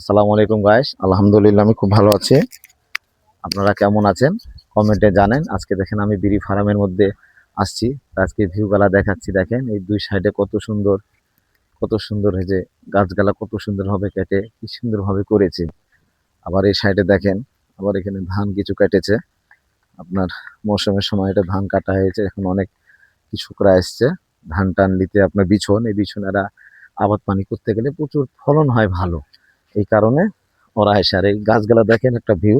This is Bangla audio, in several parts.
আসসালামু আলাইকুম গাইস আলহামদুলিল্লাহ, আমি খুব ভালো আছি। আপনারা কেমন আছেন? কমেন্টে জানেন। আজকে দেখেন আমি বিড়ি ফার্মের মধ্যে আসছি। আজকে ভিউগুলা দেখাচ্ছি, দেখেন। এই দুই সাইডে কত সুন্দর কত সুন্দর হয়েছে গাছগালা কত সুন্দরভাবে কেটে, কি সুন্দরভাবে করেছে। আবার এই সাইডে দেখেন, আবার এখানে ধান কিছু কেটেছে। আপনার মৌসুমের সময় এটা ধান কাটা হয়েছে, এখন অনেক কৃষকরা এসছে। ধান টান নিতে আপনার বিছন, এই বিছনেরা আবাদ পানি করতে গেলে প্রচুর ফলন হয় ভালো। এই কারণে ওরা এসে, আর এই গাছগুলা দেখেন একটা ভিউ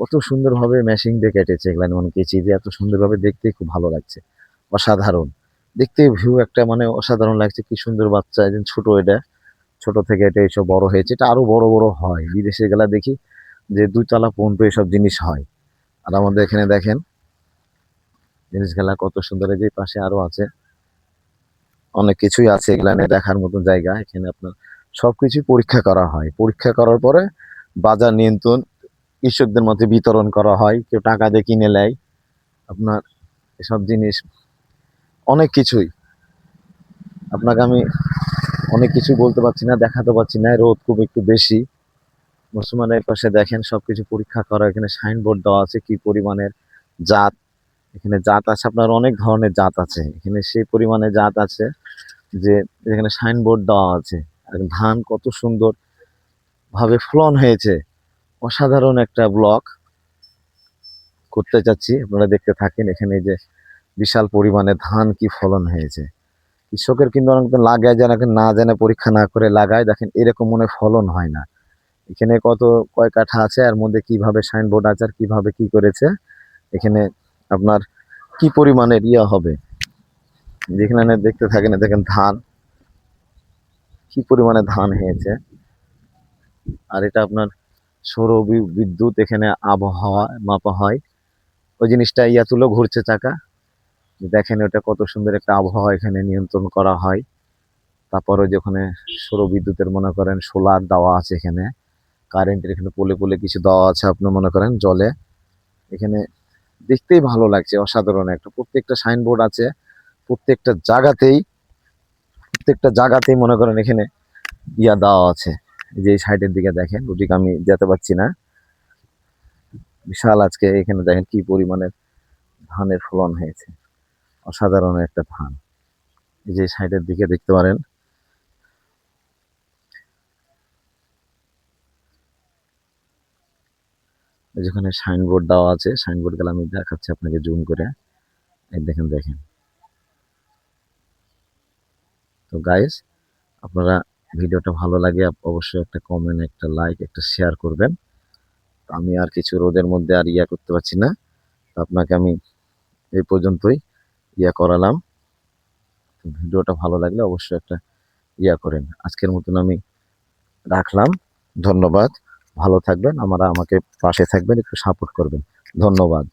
কত সুন্দরভাবে মেশিং দিয়ে কেটেছে এগুলা মানে কেচি দিয়ে এত সুন্দরভাবে দেখতেই খুব ভালো লাগছে। অসাধারণ। দেখতে ভিউ একটা মানে অসাধারণ লাগছে, কি সুন্দর বাচ্চা একজন ছোট এটা, ছোট থেকে এটা এইসব বড় হয়েছে, এটা আরও বড় বড় হয়। বিদেশে গেলা দেখি যে দুইতলা পর্যন্ত এসব জিনিস হয়। আর আমাদের এখানে দেখেন, জিনিসগুলা কত সুন্দর যে পাশে আরও আছে। অনেক কিছুই আছে এগুলানে দেখার মতন জায়গা, এখানে আপনার সবকিছু পরীক্ষা করা হয়। পরীক্ষা করার পরে বাজার নিয়ন্ত্রণ, কৃষকদের মধ্যে বিতরণ করা হয়, কেউ টাকা দিয়ে কিনে নেয়, আপনার এসব জিনিস, অনেক কিছুই। আপনাকে আমি অনেক কিছু বলতে পারছি না, দেখাতে পারছি না, রোদ খুব একটু বেশি। মুসলমানের পাশে দেখেন সব কিছু পরীক্ষা করা, এখানে সাইনবোর্ড দেওয়া আছে কি পরিমাণের জাত। এখানে জাত আছে, আপনার অনেক ধরনের জাত আছে। এখানে সেই পরিমাণে জাত আছে যে, এখানে সাইনবোর্ড দেওয়া আছে। ধান কত সুন্দর ভাবে ফলন হয়েছে। অসাধারণ একটা ব্লক করতে চাচ্ছি। আপনারা দেখতে থাকেন এখানে যে বিশাল পরিমাণে ধান কি ফলন হয়েছে। কৃষকের কিন্তু অনেক লাগায় যেন না জেনে পরীক্ষা না করে লাগায়। দেখেন, এরকম মনে ফলন হয় না। এখানে কত কয় কাঠা আছে, এর মধ্যে কীভাবে সাইনবোর্ড আছে, আর কীভাবে কি করেছে? এখানে আপনার কি পরিমাণের ইয়া হবে? যেখানে দেখতে থাকেন, দেখেন ধান। কি পরিমাণে ধান হয়েছে? আর এটা আপনার সৌর বিদ্যুৎ এখানে আবহাওয়া মাপা হয়। ওই জিনিসটা ইয়া তুলো ঘুরছে চাকা। দেখেন ওটা কত সুন্দর একটা আবহাওয়া এখানে নিয়ন্ত্রণ করা হয়। তারপরে যেখানে সৌর বিদ্যুতের মনে করেন সোলার দেওয়া আছে এখানে। কারেন্টের এখানে পোলে পোলে কিছু দেওয়া আছে আপনি মনে করেন জলে। এখানে দেখতেই ভালো লাগছে, অসাধারণ একটা। প্রত্যেকটা সাইনবোর্ড আছে, প্রত্যেকটা জায়গাতেই প্রত্যেকটা জায়গাতেই মনে করেন এখানে ইয়া দেওয়া আছে। যে এই সাইডের দিকে দেখেন, ওদিকে আমি যেতে পারছি না। বিশাল আজকে এখানে দেখেন কি পরিমাণের ধানের ফলন হয়েছে। অসাধারণ একটা ধান। যে সাইডের দিকে দেখতে পারেন। যেখানে সাইনবোর্ড দেওয়া আছে, সাইনবোর্ড গেলে আমি দেখাচ্ছি আপনাকে জুম করে। দেখেন দেখেন। তো গাইস আপনারা ভিডিওটা ভালো লাগে অবশ্যই একটা কমেন্ট একটা লাইক একটা শেয়ার করবেন। তো আমি আর কিছু রোদের মধ্যে আর ইয়া করতে পারছি না। আপনাকে আমি এই পর্যন্তই ইয়া করালাম। ভিডিওটা ভালো লাগলে অবশ্যই একটা ইয়া করেন। আজকের মতন আমি রাখলাম। ধন্যবাদ। ভালো থাকবেন। আমরা আমাকে পাশে থাকবেন, একটু সাপোর্ট করবেন। ধন্যবাদ।